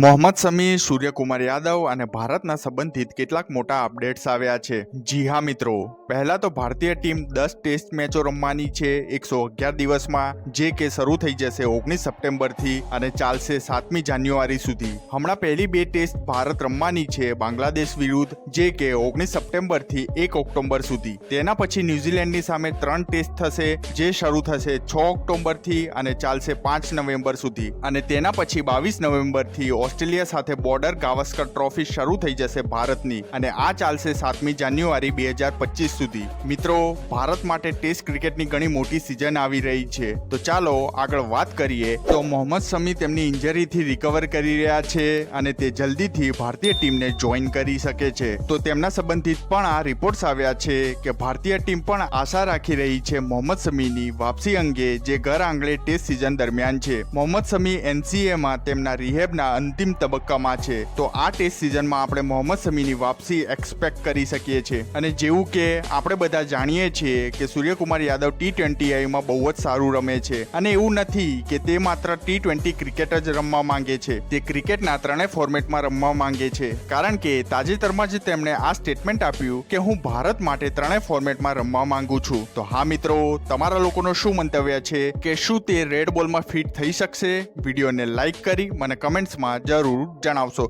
મોહમ્મદ શમી સૂર્યકુમાર યાદવ અને ભારતના સંબંધિત કેટલાક મોટા અપડેટ્સ આવ્યા છે. જી હા, મિત્રો. પહેલા તો ભારતીય ટીમ દસ ટેસ્ટ મેચો રમવાની છે એકસો અગિયાર દિવસમાં, જે કે શરૂ થઈ જશે ઓગણીસ સપ્ટેમ્બરથી અને ચાલશે સાતમી જાન્યુઆરી સુધી. હમણાં પહેલી બે ટેસ્ટ ભારત રમવાની છે બાંગ્લાદેશ વિરુદ્ધ, જે કે ઓગણીસ સપ્ટેમ્બરથી એક ઓક્ટોબર સુધી. તેના પછી ન્યૂઝીલેન્ડની સામે ત્રણ ટેસ્ટ થશે, જે શરૂ થશે છ ઓક્ટોબરથી અને ચાલશે પાંચ નવેમ્બર સુધી. અને તેના પછી બાવીસ નવેમ્બરથી ઓસ્ટ્રેલિયા સાથે બોર્ડર ગાવસ્કર ટ્રોફી શરૂ થઈ જશે ભારતની અને આ ચાલશે સાતમી જાન્યુઆરી બે હજાર પચીસ સુધી. મિત્રો, ભારત માટે ટેસ્ટ ક્રિકેટની ઘણી મોટી સિઝન આવી રહી છે. તો ચાલો આગળ વાત કરીએ. તો મોહમ્મદ શમી તેમની ઇન્જરીથી રિકવર કરી રહ્યા છે અને તે જલ્દીથી ભારતીય ટીમને જોઈન કરી શકે છે. તો તેમના સંબંધિત પણ આ રિપોર્ટ્સ આવ્યા છે કે ભારતીય ટીમ પણ આશા રાખી રહી છે મોહમ્મદ શમીની વાપસી અંગે જે ઘર આંગણે ટેસ્ટ સિઝન દરમિયાન છે. મોહમ્મદ શમી એનસીએમાં તેમના રિહેબના અંતિમ તબક્કામાં છે. તો આ ટેસ્ટ સિઝનમાં આપણે મોહમ્મદ શમીની વાપસી એક્સપેક્ટ કરી શકીએ છીએ. અને જેવું કે આપણે બધા જાણીએ છીએ કે સૂર્યકુમાર યાદવ ટી ટ્વેન્ટી આઈમાં બહુ જ સારું રમે છે. અને એવું નથી કે તે માત્ર ટી ટ્વેન્ટી ક્રિકેટ જ રમવા માંગે છે. તે ક્રિકેટના ત્રણેય ફોર્મેટમાં રમવા માંગે છે. કારણ કે તાજેતરમાં જ તેમણે આ સ્ટેટમેન્ટ આપ્યું કે હું ભારત માટે ત્રણેય ફોર્મેટમાં રમવા માંગુ છું. તો હા મિત્રો, તમારા લોકોનો શું મંતવ્ય છે? કે શું તે રેડ બોલમાં ફિટ થઈ શકશે? વિડીયોને લાઈક કરી, મને કમેન્ટ્સમાં જરૂર જણાવશો.